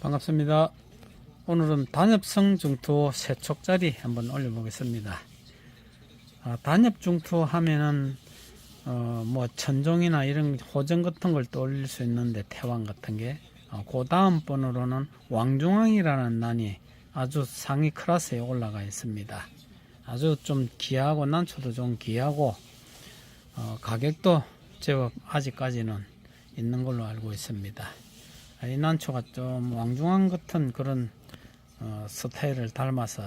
반갑습니다. 오늘은 단엽성 중투 세촉짜리 한번 올려보겠습니다. 아, 단엽 중투 하면은 어, 뭐 천종이나 이런 호정 같은 걸 떠올릴 수 있는데 태왕 같은 게. 어, 그 다음 번으로는 왕중왕이라는 난이 아주 상위 클래스에 올라가 있습니다. 아주 좀 귀하고 난초도 좀 귀하고 어, 가격도 제법 아직까지는 있는 걸로 알고 있습니다. 아, 이 난초가 좀 왕중왕 같은 그런 어, 스타일을 닮아서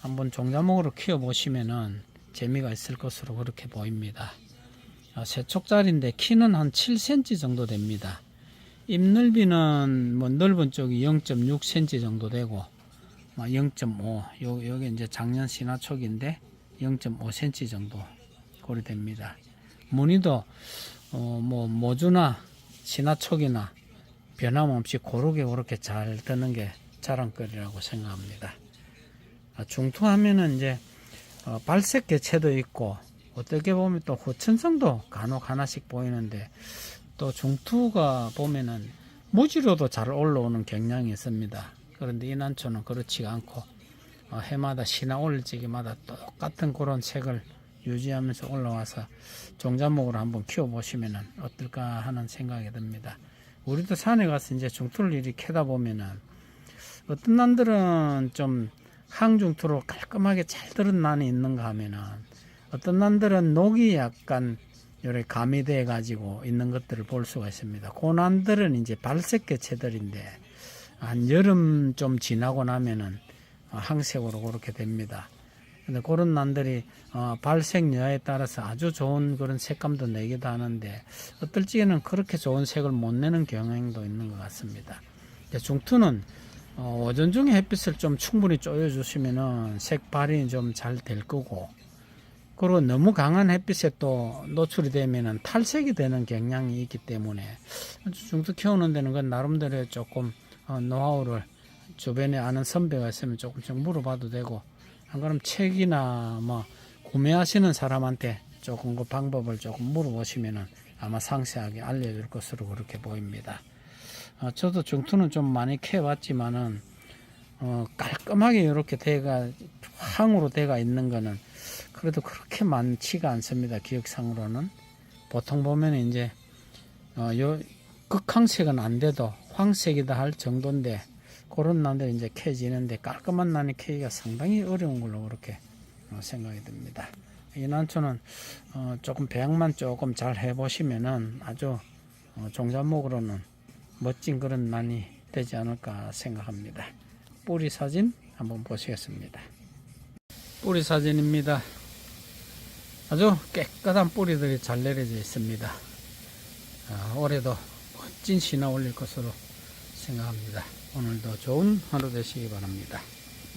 한번 종자목으로 키워보시면은 재미가 있을 것으로 그렇게 보입니다. 어, 세촉짜리인데 키는 한 7cm 정도 됩니다. 잎 넓이는 뭐 넓은 쪽이 0.6cm 정도 되고 0.5 요, 여기 이제 작년 신화촉인데 0.5cm 정도 고리 됩니다. 무늬도 어, 뭐 모주나 신화촉이나 변함없이 고르게 그렇게 잘 드는 게 자랑거리라고 생각합니다. 아, 중투하면은 이제 어, 발색 개체도 있고 어떻게 보면 또 호천성도 간혹 하나씩 보이는데 또 중투가 보면은 무지로도 잘 올라오는 경향이 있습니다. 그런데 이 난초는 그렇지가 않고 어, 해마다 신화 올리지기마다 똑같은 그런 색을 유지하면서 올라와서 종자목으로 한번 키워보시면 어떨까 하는 생각이 듭니다. 우리도 산에 가서 이제 중투를 이리 캐다 보면은 어떤 난들은 좀 항중투로 깔끔하게 잘 들은 난이 있는가 하면은 어떤 난들은 녹이 약간 요래 가미돼 가지고 있는 것들을 볼 수가 있습니다. 그 난들은 이제 발색 개체들인데 한 여름 좀 지나고 나면은 항색으로 그렇게 됩니다. 근데 그런 난들이 어, 발색 여하에 따라서 아주 좋은 그런 색감도 내기도 하는데 어떨 적에는 그렇게 좋은 색을 못 내는 경향도 있는 것 같습니다. 중투는 어, 오전 중에 햇빛을 좀 충분히 쪼여주시면은 색 발현이 좀 잘 될 거고 그리고 너무 강한 햇빛에 또 노출이 되면은 탈색이 되는 경향이 있기 때문에 중투 키우는 데는 그 나름대로 조금 어, 노하우를 주변에 아는 선배가 있으면 조금씩 물어봐도 되고 안 그러면 책이나 뭐 구매하시는 사람한테 조금 그 방법을 조금 물어보시면은 아마 상세하게 알려줄 것으로 그렇게 보입니다. 어, 저도 중투는 좀 많이 캐봤지만은 어, 깔끔하게 이렇게 대가 황으로 대가 있는 거는 그래도 그렇게 많지가 않습니다. 기억상으로는 보통 보면 이제 어, 요 극황색은 안 돼도 황색이다 할 정도인데 그런 난들이 이제 캐지는데 깔끔한 난이 캐기가 상당히 어려운 걸로 그렇게 어, 생각이 듭니다. 이 난초는 어, 조금 배양만 조금 잘 해보시면은 아주 어, 종자목으로는 멋진 그런 난이 되지 않을까 생각합니다. 뿌리 사진 한번 보시겠습니다. 뿌리 사진입니다. 아주 깨끗한 뿌리들이 잘 내려져 있습니다. 아, 올해도 멋진 신화 올릴 것으로 생각합니다. 오늘도 좋은 하루 되시기 바랍니다.